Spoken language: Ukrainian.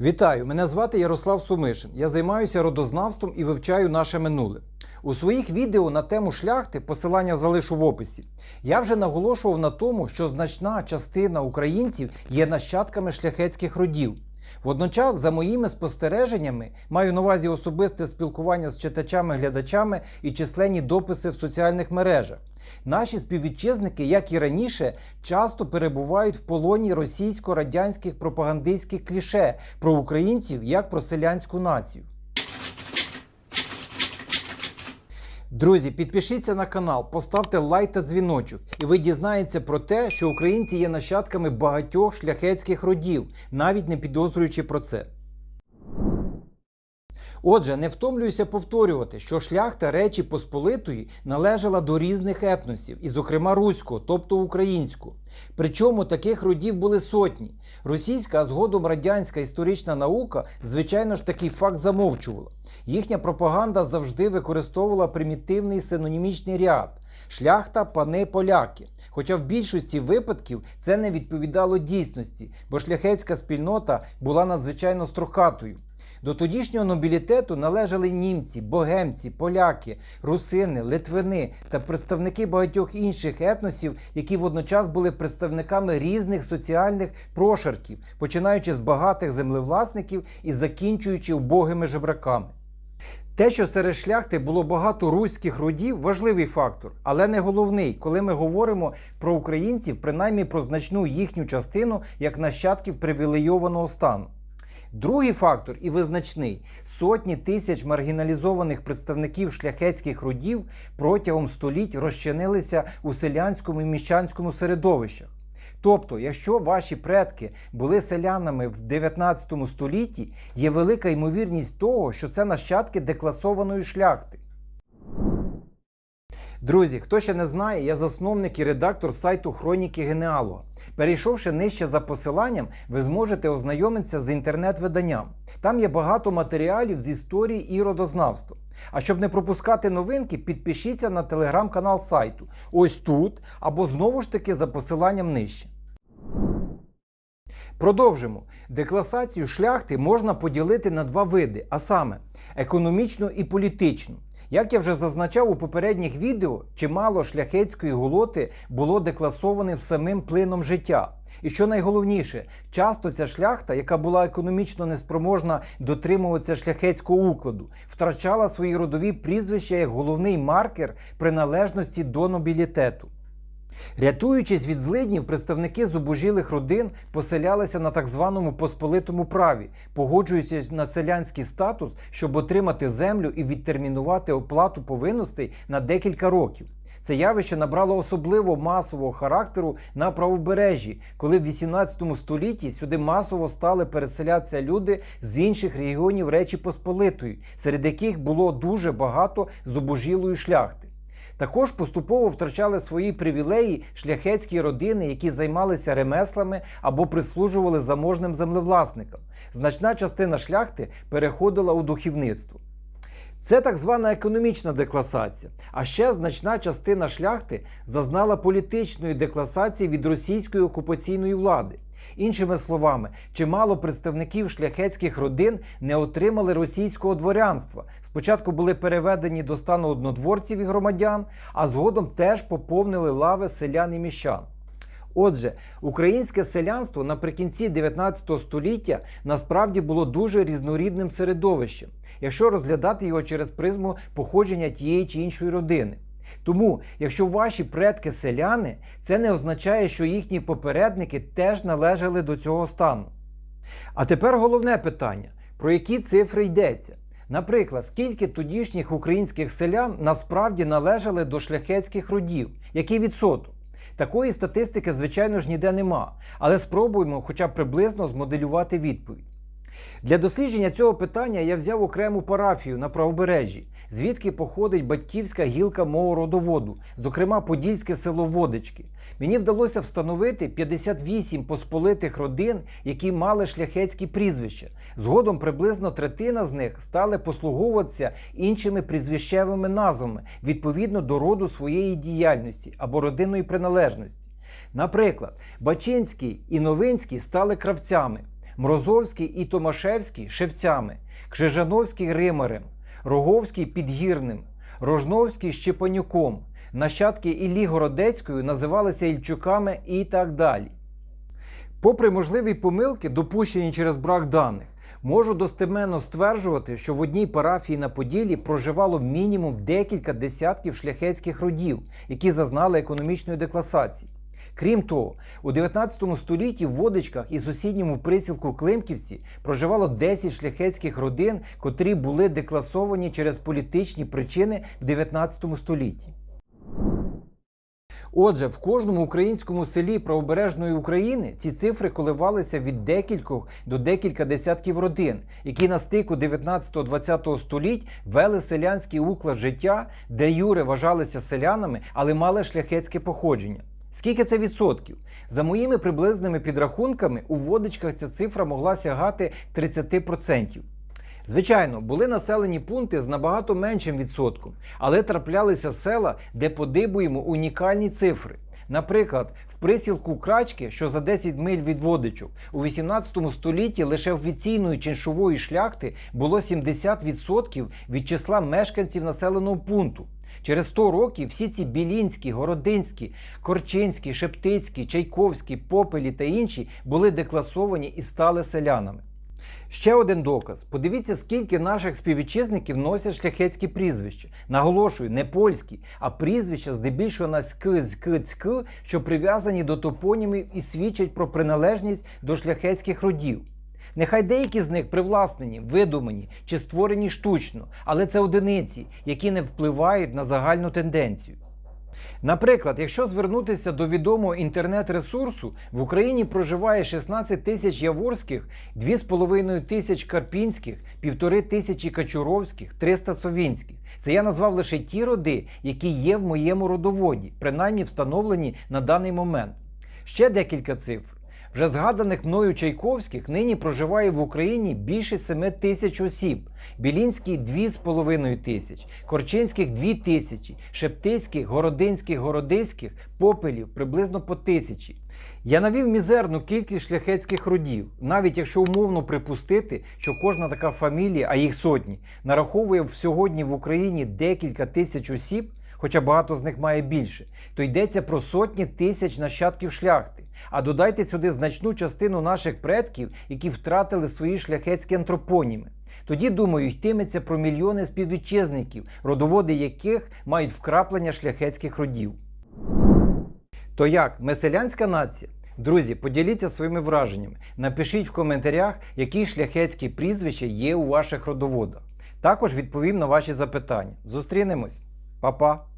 Вітаю! Мене звати Ярослав Сумишин. Я займаюся родознавством і вивчаю наше минуле. У своїх відео на тему шляхти посилання залишу в описі. Я вже наголошував на тому, що значна частина українців є нащадками шляхетських родів. Водночас, за моїми спостереженнями, маю на увазі особисте спілкування з читачами-глядачами і численні дописи в соціальних мережах. Наші співвітчизники, як і раніше, часто перебувають в полоні російсько-радянських пропагандистських кліше про українців як про селянську націю. Друзі, підпишіться на канал, поставте лайк та дзвіночок, і ви дізнаєтеся про те, що українці є нащадками багатьох шляхетських родів, навіть не підозрюючи про це. Отже, не втомлююся повторювати, що шляхта Речі Посполитої належала до різних етносів, і, зокрема, руського, тобто українського. Причому таких родів були сотні. Російська, а згодом радянська історична наука, звичайно ж, такий факт замовчувала. Їхня пропаганда завжди використовувала примітивний синонімічний ряд шляхта, пани, поляки. Хоча в більшості випадків це не відповідало дійсності, бо шляхетська спільнота була надзвичайно строкатою. До тодішнього нобілітету належали німці, богемці, поляки, русини, литвини та представники багатьох інших етносів, які водночас були представниками різних соціальних прошарків, починаючи з багатих землевласників і закінчуючи убогими жебраками. Те, що серед шляхти було багато руських родів, важливий фактор, але не головний, коли ми говоримо про українців, принаймні про значну їхню частину як нащадків привілейованого стану. Другий фактор і визначний сотні тисяч маргіналізованих представників шляхетських родів протягом століть розчинилися у селянському і міщанському середовищах. Тобто, якщо ваші предки були селянами в 19 столітті, є велика ймовірність того, що це нащадки декласованої шляхти. Друзі, хто ще не знає, я засновник і редактор сайту Хроніки Генеалога. Перейшовши нижче за посиланням, ви зможете ознайомитися з інтернет-виданням. Там є багато матеріалів з історії і родознавства. А щоб не пропускати новинки, підпишіться на телеграм-канал сайту. Ось тут, або знову ж таки за посиланням нижче. Продовжимо. Декласацію шляхти можна поділити на два види, а саме економічну і політичну. Як я вже зазначав у попередніх відео, чимало шляхетської гулоти було декласоване самим плином життя. І що найголовніше, часто ця шляхта, яка була економічно неспроможна дотримуватися шляхетського укладу, втрачала свої родові прізвища як головний маркер приналежності до нобілітету. Рятуючись від злиднів, представники зубожілих родин поселялися на так званому посполитому праві, погоджуючись на селянський статус, щоб отримати землю і відтермінувати оплату повинностей на декілька років. Це явище набрало особливо масового характеру на правобережжі, коли в 18 столітті сюди масово стали переселятися люди з інших регіонів Речі Посполитої, серед яких було дуже багато зубожілої шляхти. Також поступово втрачали свої привілеї шляхетські родини, які займалися ремеслами або прислужували заможним землевласникам. Значна частина шляхти переходила у духовництво. Це так звана економічна декласація. А ще значна частина шляхти зазнала політичної декласації від російської окупаційної влади. Іншими словами, чимало представників шляхетських родин не отримали російського дворянства. Спочатку були переведені до стану однодворців і громадян, а згодом теж поповнили лави селян і міщан. Отже, українське селянство наприкінці 19 століття насправді було дуже різнорідним середовищем, якщо розглядати його через призму походження тієї чи іншої родини. Тому, якщо ваші предки селяни, це не означає, що їхні попередники теж належали до цього стану. А тепер головне питання: про які цифри йдеться? Наприклад, скільки тодішніх українських селян насправді належали до шляхетських родів? Який відсоток? Такої статистики, звичайно ж, ніде нема, але спробуємо хоча б приблизно змоделювати відповідь. Для дослідження цього питання я взяв окрему парафію на правобережжі, звідки походить батьківська гілка мого родоводу, зокрема подільське село Водички. Мені вдалося встановити 58 посполитих родин, які мали шляхетські прізвища. Згодом приблизно третина з них стали послуговуватися іншими прізвищевими назвами відповідно до роду своєї діяльності або родинної приналежності. Наприклад, Бачинський і Новинський стали кравцями. Мрозовський і Томашевський шевцями, Крижановський римарем, Роговський підгірним, Рожновський Щепанюком, нащадки Іллі Городецької називалися Ільчуками і так далі. Попри можливі помилки, допущені через брак даних, можу достеменно стверджувати, що в одній парафії на Поділлі проживало мінімум декілька десятків шляхетських родів, які зазнали економічної декласації. Крім того, у 19 столітті в Водичках і сусідньому присілку Климківці проживало 10 шляхетських родин, котрі були декласовані через політичні причини в 19 столітті. Отже, в кожному українському селі правобережної України ці цифри коливалися від декількох до декілька десятків родин, які на стику 19-20 століть вели селянський уклад життя, де юри вважалися селянами, але мали шляхетське походження. Скільки це відсотків? За моїми приблизними підрахунками, у водичках ця цифра могла сягати 30%. Звичайно, були населені пункти з набагато меншим відсотком, але траплялися села, де подибуємо унікальні цифри. Наприклад, в присілку Крачки, що за 10 миль від Водичок, у 18 столітті лише офіційної чиншової шляхти було 70% від числа мешканців населеного пункту. Через 100 років всі ці білінські, городинські, корчинські, шептицькі, чайковські, попелі та інші були декласовані і стали селянами. Ще один доказ. Подивіться, скільки наших співвітчизників носять шляхетські прізвища. Наголошую, не польські, а прізвища здебільшого на ськ, зк, цьк, що прив'язані до топонімів і свідчать про приналежність до шляхетських родів. Нехай деякі з них привласнені, видумані чи створені штучно, але це одиниці, які не впливають на загальну тенденцію. Наприклад, якщо звернутися до відомого інтернет-ресурсу, в Україні проживає 16 тисяч яворських, 2,5 тисяч карпінських, півтори тисячі качуровських, 300 совінських. Це я назвав лише ті роди, які є в моєму родоводі, принаймні встановлені на даний момент. Ще декілька цифр. Вже згаданих мною Чайковських нині проживає в Україні більше 7 тисяч осіб, Білінський 2,5 тисяч, Корчинських 2 тисячі, Шептицьких, Городинських, Городиських, Попелів приблизно по тисячі. Я навів мізерну кількість шляхетських родів, навіть якщо умовно припустити, що кожна така фамілія, а їх сотні, нараховує сьогодні в Україні декілька тисяч осіб, хоча багато з них має більше, то йдеться про сотні тисяч нащадків шляхти. А додайте сюди значну частину наших предків, які втратили свої шляхетські антропоніми. Тоді, думаю, йтиметься про мільйони співвітчизників, родоводи яких мають вкраплення шляхетських родів. То як, ми селянська нація? Друзі, поділіться своїми враженнями. Напишіть в коментарях, які шляхетські прізвища є у ваших родоводах. Також відповім на ваші запитання. Зустрінемось, Па-па!